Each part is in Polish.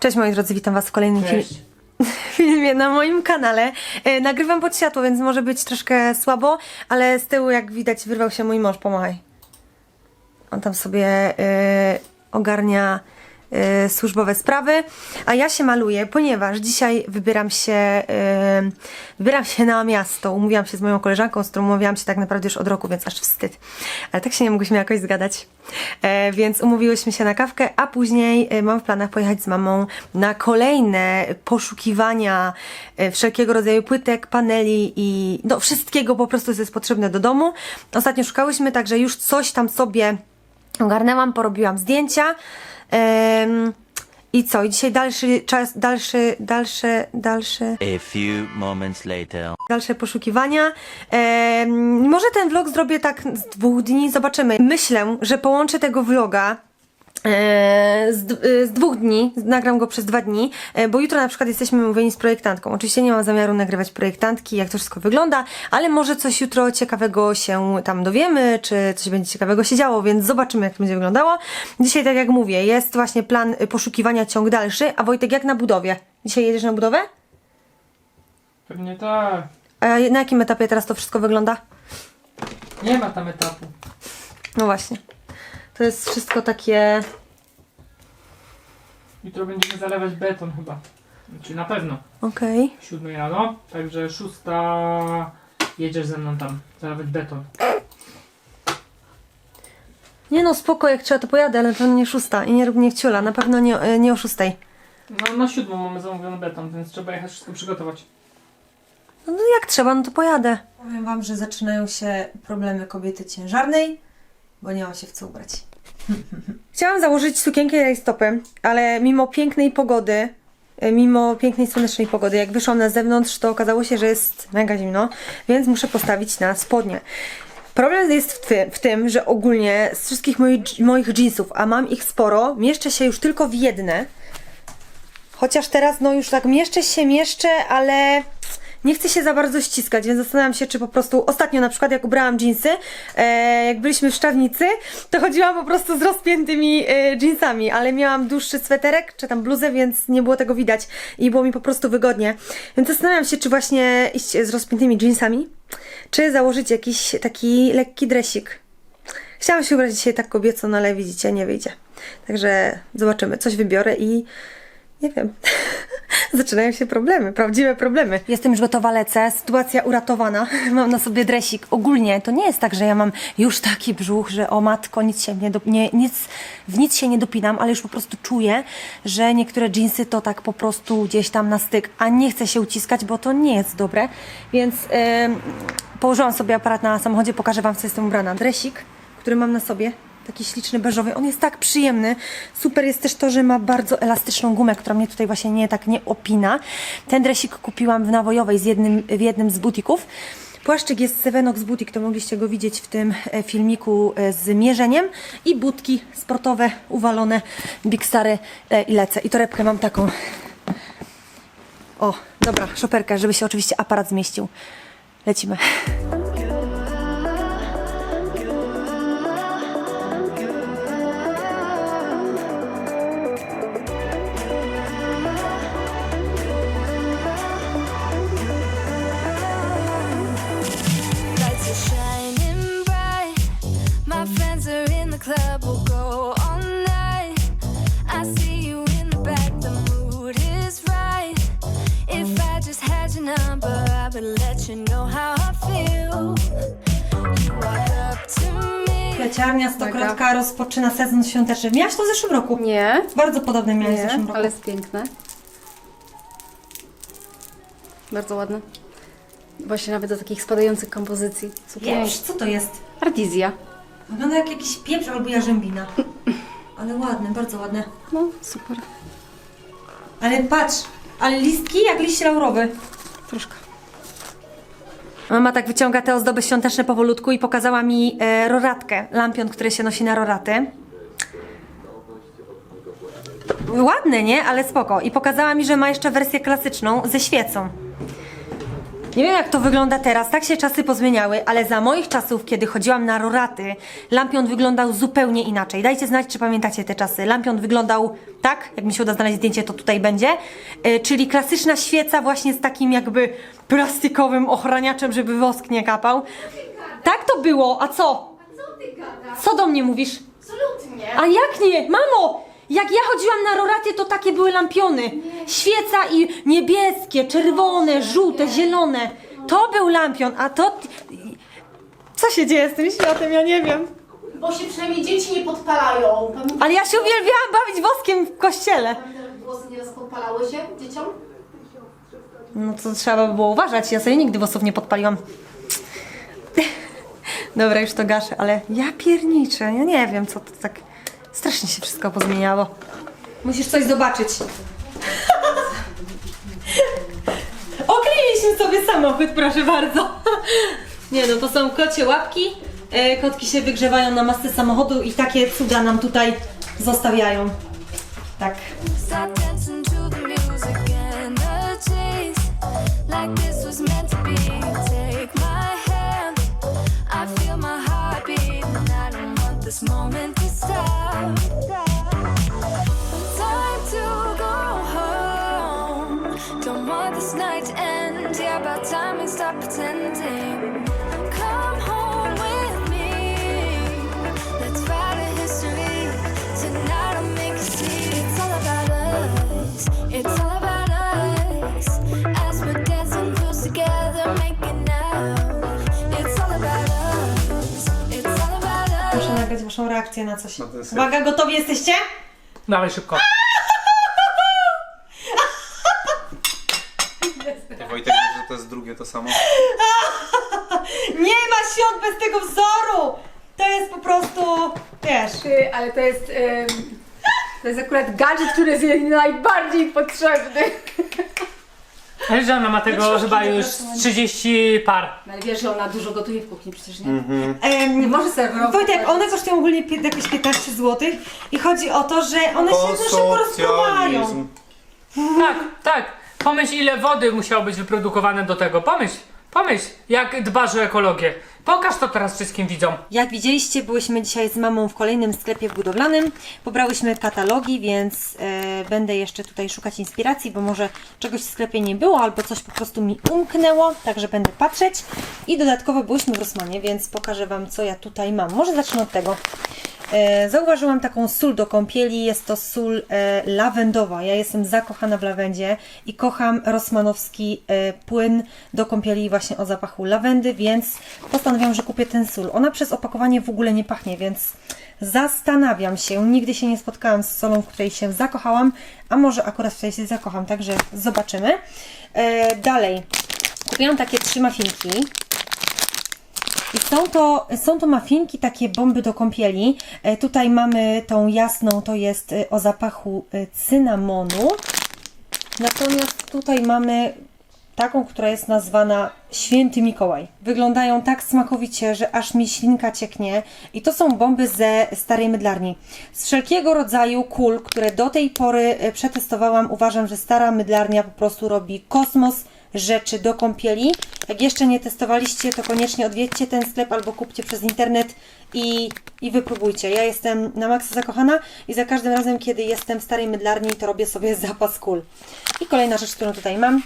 Cześć moi drodzy, witam was w kolejnym fil- filmie na moim kanale. E, nagrywam pod światło, więc może być troszkę słabo, ale z tyłu jak widać wyrwał się mój mąż, pomachaj. On tam sobie e, ogarnia e, służbowe sprawy, a ja się maluję, ponieważ dzisiaj wybieram się e, wybieram się na miasto. Umówiłam się z moją koleżanką, z którą umawiałam się tak naprawdę już od roku, więc aż wstyd. Ale tak się nie mogłyśmy jakoś zgadać. E, więc umówiłyśmy się na kawkę, a później e, mam w planach pojechać z mamą na kolejne poszukiwania e, wszelkiego rodzaju płytek, paneli i no wszystkiego po prostu, co jest potrzebne do domu. Ostatnio szukałyśmy, także już coś tam sobie ogarnęłam, porobiłam zdjęcia. I co? I dzisiaj dalszy czas, dalszy, dalsze, dalsze, A few moments later. dalsze poszukiwania. Em, może ten vlog zrobię tak z dwóch dni, zobaczymy. Myślę, że połączę tego vloga z, d- e, z dwóch dni, nagram go przez dwa dni, e, bo jutro na przykład jesteśmy umówieni z projektantką. Oczywiście nie mam zamiaru nagrywać projektantki, jak to wszystko wygląda, ale może coś jutro ciekawego się tam dowiemy, czy coś będzie ciekawego się działo, więc zobaczymy, jak to będzie wyglądało. Dzisiaj, tak jak mówię, jest właśnie plan e, poszukiwania ciąg dalszy, a Wojtek, jak na budowie? Dzisiaj jedziesz na budowę? Pewnie tak. A na jakim etapie teraz to wszystko wygląda? Nie ma tam etapu. No właśnie. To jest wszystko takie. Jutro będziemy zalewać beton chyba. Znaczy na pewno. Okej. Siódmej rano. Także szósta jedziesz ze mną tam zalewać beton. Nie no, spoko, jak trzeba to pojadę, ale to nie szósta i nie rób mnie wciula. Na pewno nie, e, nie o szóstej. No na siódmą mamy zamówiony beton, więc trzeba jechać wszystko przygotować. No, no jak trzeba, no to pojadę. Powiem wam, że zaczynają się problemy kobiety ciężarnej, bo nie mam się w co ubrać. Chciałam założyć sukienkę rajstopy, ale mimo pięknej pogody, e, mimo pięknej słonecznej pogody, jak wyszłam na zewnątrz, to okazało się, że jest mega zimno, więc muszę postawić na spodnie. Problem jest w, ty, w tym, że ogólnie z wszystkich moich jeansów, a mam ich sporo, mieszczę się już tylko w jedne. Chociaż teraz no już tak mieszczę się, mieszczę, ale nie chcę się za bardzo ściskać, więc zastanawiam się, czy po prostu ostatnio na przykład jak ubrałam jeansy, e, jak byliśmy w Szczawnicy, to chodziłam po prostu z rozpiętymi e, jeansami, ale miałam dłuższy sweterek, czy tam bluzę, więc nie było tego widać i było mi po prostu wygodnie. Więc zastanawiam się, czy właśnie iść z rozpiętymi jeansami, czy założyć jakiś taki lekki dresik. Chciałam się ubrać dzisiaj tak kobieco, no ale widzicie, nie wyjdzie. Także zobaczymy, coś wybiorę i nie wiem. Zaczynają się problemy, prawdziwe problemy. Jestem już gotowa, lecę. Sytuacja uratowana. Mam na sobie dresik. Ogólnie to nie jest tak, że ja mam już taki brzuch, że o matko, nic się nie, do, nie nic, w nic się nie dopinam, ale już po prostu czuję, że niektóre jeansy to tak po prostu gdzieś tam na styk, a nie chcę się uciskać, bo to nie jest dobre. Więc em, położyłam sobie aparat na samochodzie, pokażę Wam, co jestem ubrana. Dresik, który mam na sobie. Taki śliczny, beżowy. On jest tak przyjemny. Super jest też to, że ma bardzo elastyczną gumę, która mnie tutaj właśnie nie tak nie opina. Ten dresik kupiłam w nawojowej z jednym, w jednym z butików. Płaszczyk jest Sevenox Boutique, to mogliście go widzieć w tym e, filmiku e, z mierzeniem. I butki sportowe, uwalone, Big Stary e, i lecę. I torebkę mam taką. O, dobra, szoperkę, żeby się oczywiście aparat zmieścił. Lecimy. Would let you know how I feel. You up to me. Kwiaciarnia Stokrotka rozpoczyna sezon świąteczny. Miałaś to w zeszłym roku? Nie, Bardzo podobne miałaś w nie, zeszłym roku. ale jest piękne. Bardzo ładne. Właśnie nawet do takich spadających kompozycji. Super. Pieprz, co to jest? Artizja. Wygląda jak jakiś pieprz albo jarzębina. Ale ładne, bardzo ładne. No, super. Ale patrz, ale listki jak liść laurowy. Troszkę. Mama tak wyciąga te ozdoby świąteczne powolutku i pokazała mi e, roratkę, lampion, który się nosi na roraty. Ładne, nie? Ale spoko. I pokazała mi, że ma jeszcze wersję klasyczną ze świecą. Nie wiem jak to wygląda teraz, tak się czasy pozmieniały, ale za moich czasów, kiedy chodziłam na roraty, lampion wyglądał zupełnie inaczej. Dajcie znać, czy pamiętacie te czasy. Lampion wyglądał tak, jak mi się uda znaleźć zdjęcie, to tutaj będzie, yy, czyli klasyczna świeca właśnie z takim jakby plastikowym ochraniaczem, żeby wosk nie kapał. Tak to było, a co? Co do mnie mówisz? Absolutnie. A jak nie? Mamo! Jak ja chodziłam na roraty, to takie były lampiony. Świeca i niebieskie, czerwone, żółte, zielone. To był lampion, a to... Co się dzieje z tym światem? Ja nie wiem. Bo się przynajmniej dzieci nie podpalają. Pamiętasz, Ale ja się uwielbiałam bawić woskiem w kościele. jak włosy nieraz podpalały się dzieciom? No to trzeba by było uważać. Ja sobie nigdy włosów nie podpaliłam. Dobra, już to gaszę, ale ja pierniczę. Ja nie wiem, co to tak... Strasznie się wszystko pozmieniało. Musisz coś zobaczyć. Okryliśmy sobie samochód, proszę bardzo. Nie no, to są kocie łapki. E, Kotki się wygrzewają na masce samochodu i takie cuda nam tutaj zostawiają. Tak. Waszą reakcję na coś. Na ten syf. Uwaga, gotowi jesteście? Dawaj szybko. Wojtek, wiesz, że to jest drugie to samo? Nie ma świąt bez tego wzoru! To jest po prostu, wiesz... Ty, ale to jest. em, to jest akurat gadżet, który jest jej najbardziej potrzebny. Ale że ona ma tego chyba już 30 par. No ale wiesz, że ona dużo gotuje w kuchni przecież, nie? Em, Nie może sobie wyrobić. Wojtek, one kosztują ogólnie pie- jakieś 15 zł i chodzi o to, że one się no, szybko rozpływają. Tak, tak. Pomyśl ile wody musiało być wyprodukowane do tego. Pomyśl, pomyśl, jak dbasz o ekologię. Pokaż to teraz wszystkim widzom. Jak widzieliście, byłyśmy dzisiaj z mamą w kolejnym sklepie budowlanym. Pobrałyśmy katalogi, więc e, będę jeszcze tutaj szukać inspiracji, bo może czegoś w sklepie nie było, albo coś po prostu mi umknęło, także będę patrzeć. I dodatkowo byłyśmy w Rosmanie, więc pokażę Wam, co ja tutaj mam. Może zacznę od tego. E, Zauważyłam taką sól do kąpieli, jest to sól e, lawendowa. Ja jestem zakochana w lawendzie i kocham rosmanowski e, płyn do kąpieli właśnie o zapachu lawendy, więc postanowiłam, że kupię ten sól. Ona przez opakowanie w ogóle nie pachnie, więc zastanawiam się. Nigdy się nie spotkałam z solą, w której się zakochałam, a może akurat w się zakocham, także zobaczymy. Dalej, kupiłam takie trzy mafinki. Są to, są to mafinki, takie bomby do kąpieli. E, tutaj mamy tą jasną, to jest e, o zapachu e, cynamonu. Natomiast tutaj mamy taką, która jest nazwana Święty Mikołaj. Wyglądają tak smakowicie, że aż mi ślinka cieknie. I to są bomby ze starej mydlarni. Z wszelkiego rodzaju kul, które do tej pory przetestowałam, uważam, że stara mydlarnia po prostu robi kosmos rzeczy do kąpieli. Jak jeszcze nie testowaliście, to koniecznie odwiedźcie ten sklep albo kupcie przez internet i, i wypróbujcie. Ja jestem na maksa zakochana i za każdym razem, kiedy jestem w starej mydlarni, to robię sobie zapas kul. I kolejna rzecz, którą tutaj mam,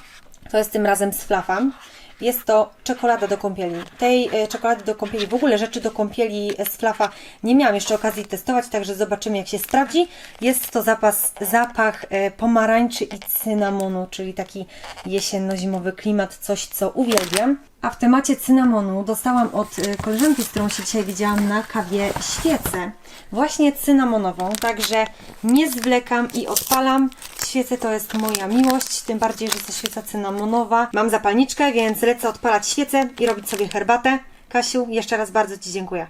to jest tym razem z Flafam. Jest to czekolada do kąpieli. Tej e, czekolady do kąpieli, w ogóle rzeczy do kąpieli z Flafa nie miałam jeszcze okazji testować, także zobaczymy jak się sprawdzi. Jest to zapas, zapach e, pomarańczy i cynamonu, czyli taki jesienno-zimowy klimat, coś co uwielbiam. A w temacie cynamonu dostałam od e, koleżanki, z którą się dzisiaj widziałam na kawie świecę. Właśnie cynamonową, także nie zwlekam i odpalam. Świece to jest moja miłość, tym bardziej, że to świeca cynamonowa. Mam zapalniczkę, więc lecę odpalać świecę i robić sobie herbatę. Kasiu, jeszcze raz bardzo Ci dziękuję.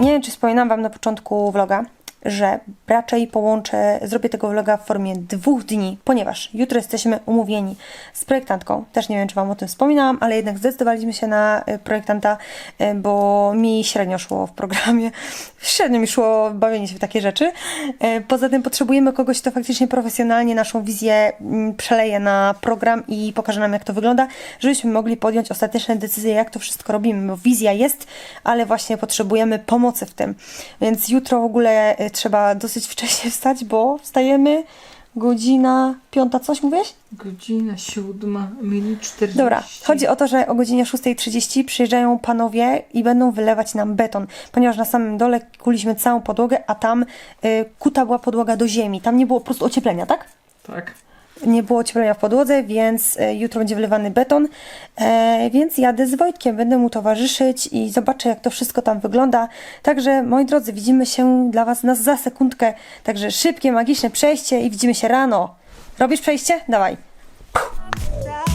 Nie wiem, czy wspominam Wam na początku vloga, że raczej połączę, zrobię tego vloga w formie dwóch dni, ponieważ jutro jesteśmy umówieni z projektantką. Też nie wiem, czy Wam o tym wspominałam, ale jednak zdecydowaliśmy się na e, projektanta, e, bo mi średnio szło w programie. Średnio mi szło bawienie się w takie rzeczy. E, Poza tym potrzebujemy kogoś, kto faktycznie profesjonalnie naszą wizję mm, przeleje na program i pokaże nam, jak to wygląda, żebyśmy mogli podjąć ostateczne decyzje, jak to wszystko robimy, bo wizja jest, ale właśnie potrzebujemy pomocy w tym. Więc jutro w ogóle trzeba dosyć wcześnie wstać, bo wstajemy godzina piąta, coś mówiłeś? Godzina siódma, minut 40. Dobra, chodzi o to, że o godzinie 6.30 przyjeżdżają panowie i będą wylewać nam beton, ponieważ na samym dole kuliśmy całą podłogę, a tam y, kuta była podłoga do ziemi. Tam nie było po prostu ocieplenia, tak? Tak. Nie było ocieplenia w podłodze, więc y, jutro będzie wylewany beton, e, więc jadę z Wojtkiem, będę mu towarzyszyć i zobaczę, jak to wszystko tam wygląda. Także, moi drodzy, widzimy się dla Was na, za sekundkę. Także szybkie, magiczne przejście i widzimy się rano. Robisz przejście? Dawaj. No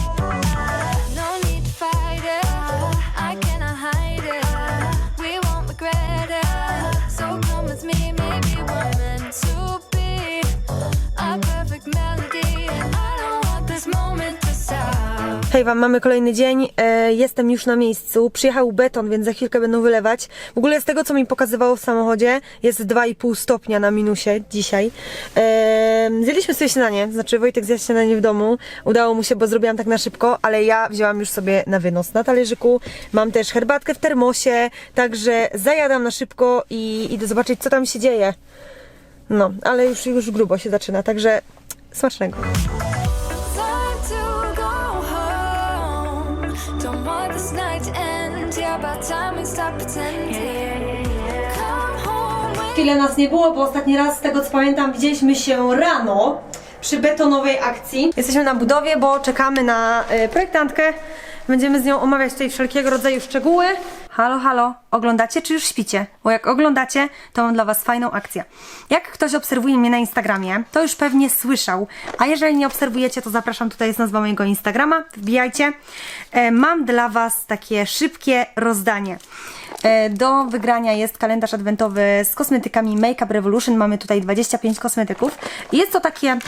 Hej Wam, mamy kolejny dzień. E, jestem już na miejscu. Przyjechał beton, więc za chwilkę będą wylewać. W ogóle z tego, co mi pokazywało w samochodzie, jest 2,5 stopnia na minusie dzisiaj. E, zjedliśmy sobie śniadanie, znaczy Wojtek zjadł śniadanie w domu. Udało mu się, bo zrobiłam tak na szybko, ale ja wzięłam już sobie na wynos na talerzyku. Mam też herbatkę w termosie, także zajadam na szybko i idę zobaczyć, co tam się dzieje. No, ale już, już grubo się zaczyna, także smacznego. Don't want this night to end. Yeah, about time we stop pretending. Come home with nas nie było, bo ostatni raz, z tego co pamiętam, widzieliśmy się rano przy betonowej akcji. Jesteśmy na budowie, bo czekamy na y, projektantkę. Będziemy z nią omawiać tutaj wszelkiego rodzaju szczegóły. Halo, halo, oglądacie czy już śpicie? Bo jak oglądacie, to mam dla Was fajną akcję. Jak ktoś obserwuje mnie na Instagramie, to już pewnie słyszał. A jeżeli nie obserwujecie, to zapraszam, tutaj jest nazwa mojego Instagrama, wbijajcie. E, mam dla Was takie szybkie rozdanie. E, Do wygrania jest kalendarz adwentowy z kosmetykami Makeup Revolution. Mamy tutaj 25 kosmetyków. Jest to takie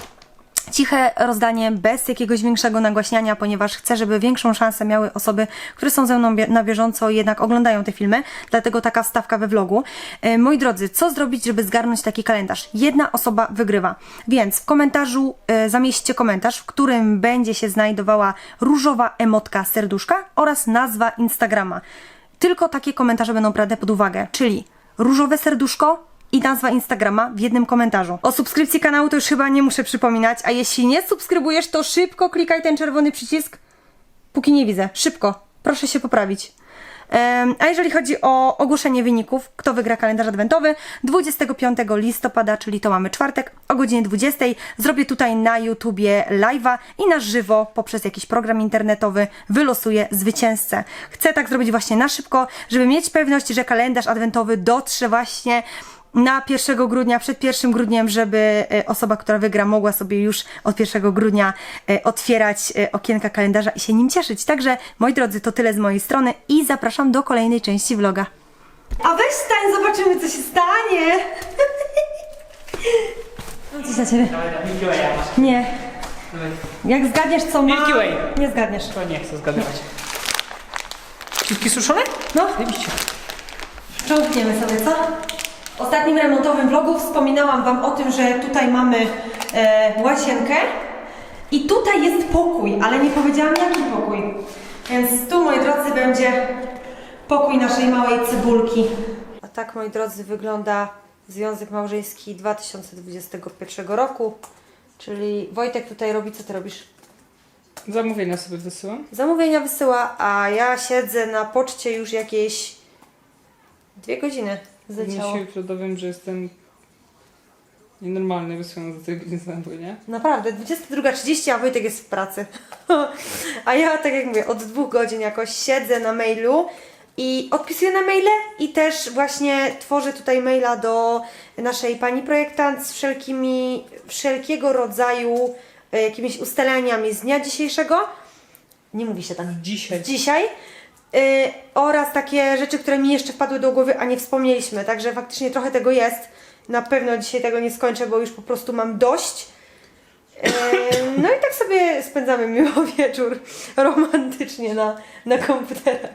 ciche rozdanie bez jakiegoś większego nagłaśniania, ponieważ chcę, żeby większą szansę miały osoby, które są ze mną na bieżąco jednak oglądają te filmy, dlatego taka wstawka we vlogu. E, moi drodzy, co zrobić, żeby zgarnąć taki kalendarz? Jedna osoba wygrywa, więc w komentarzu e, zamieśćcie komentarz, w którym będzie się znajdowała różowa emotka serduszka oraz nazwa Instagrama. Tylko takie komentarze będą brane pod uwagę, czyli różowe serduszko, i nazwa Instagrama w jednym komentarzu. O subskrypcji kanału to już chyba nie muszę przypominać, a jeśli nie subskrybujesz, to szybko klikaj ten czerwony przycisk, póki nie widzę. Szybko. Proszę się poprawić. A jeżeli chodzi o ogłoszenie wyników, kto wygra kalendarz adwentowy, 25 listopada, czyli to mamy czwartek, o godzinie 20 zrobię tutaj na YouTubie live'a i na żywo poprzez jakiś program internetowy wylosuję zwycięzcę. Chcę tak zrobić właśnie na szybko, żeby mieć pewność, że kalendarz adwentowy dotrze właśnie na 1 grudnia, przed 1 grudniem, żeby e, osoba, która wygra, mogła sobie już od 1 grudnia e, otwierać e, okienka kalendarza i się nim cieszyć. Także, moi drodzy, to tyle z mojej strony i zapraszam do kolejnej części vloga. A weź stań, zobaczymy, co się stanie. Mam coś dla ciebie. Nie. Jak zgadniesz, co ma... Milky Way. Nie zgadniesz. To nie chcę zgadywać. Wszystkie suszone? No, Zajebiście. Przątniemy sobie, co? W ostatnim remontowym vlogu wspominałam Wam o tym, że tutaj mamy e, łazienkę i tutaj jest pokój, ale nie powiedziałam jaki pokój. Więc tu, moi drodzy, będzie pokój naszej małej cybulki. A tak, moi drodzy, wygląda Związek Małżeński 2021 roku. Czyli Wojtek tutaj robi, co Ty robisz? Zamówienia sobie wysyłam. Zamówienia wysyła, a ja siedzę na poczcie już jakieś dwie godziny. Ja Zleciało. się jutro dowiem, że jestem nienormalny wysyłam do tego zamówienia. Naprawdę, 22.30, a Wojtek jest w pracy. a ja, tak jak mówię, od dwóch godzin jakoś siedzę na mailu i odpisuję na maile i też właśnie tworzę tutaj maila do naszej pani projektant z wszelkimi, wszelkiego rodzaju e, jakimiś ustaleniami z dnia dzisiejszego. Nie mówi się tak. Dzisiaj. Dzisiaj. Y, oraz takie rzeczy, które mi jeszcze wpadły do głowy, a nie wspomnieliśmy. Także faktycznie trochę tego jest. Na pewno dzisiaj tego nie skończę, bo już po prostu mam dość. E, No i tak sobie spędzamy miło wieczór romantycznie na, na komputerach.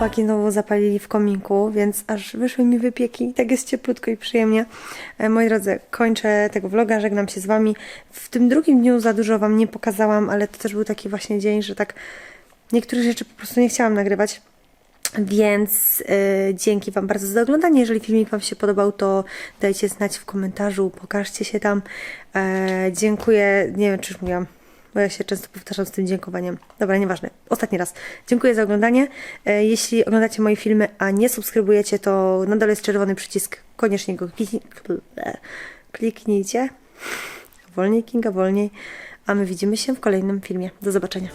Chłopaki znowu zapalili w kominku, więc aż wyszły mi wypieki. Tak jest cieplutko i przyjemnie. E, Moi drodzy, kończę tego vloga, żegnam się z Wami. W tym drugim dniu za dużo Wam nie pokazałam, ale to też był taki właśnie dzień, że tak niektórych rzeczy po prostu nie chciałam nagrywać. Więc e, dzięki Wam bardzo za oglądanie. Jeżeli filmik Wam się podobał, to dajcie znać w komentarzu, pokażcie się tam. E, dziękuję. Nie wiem, czy już mówiłam, bo ja się często powtarzam z tym dziękowaniem. Dobra, nieważne. Ostatni raz. Dziękuję za oglądanie. E, jeśli oglądacie moje filmy, a nie subskrybujecie, to na dole jest czerwony przycisk. Koniecznie go kliknij, kliknijcie. Wolniej, Kinga, wolniej. A my widzimy się w kolejnym filmie. Do zobaczenia.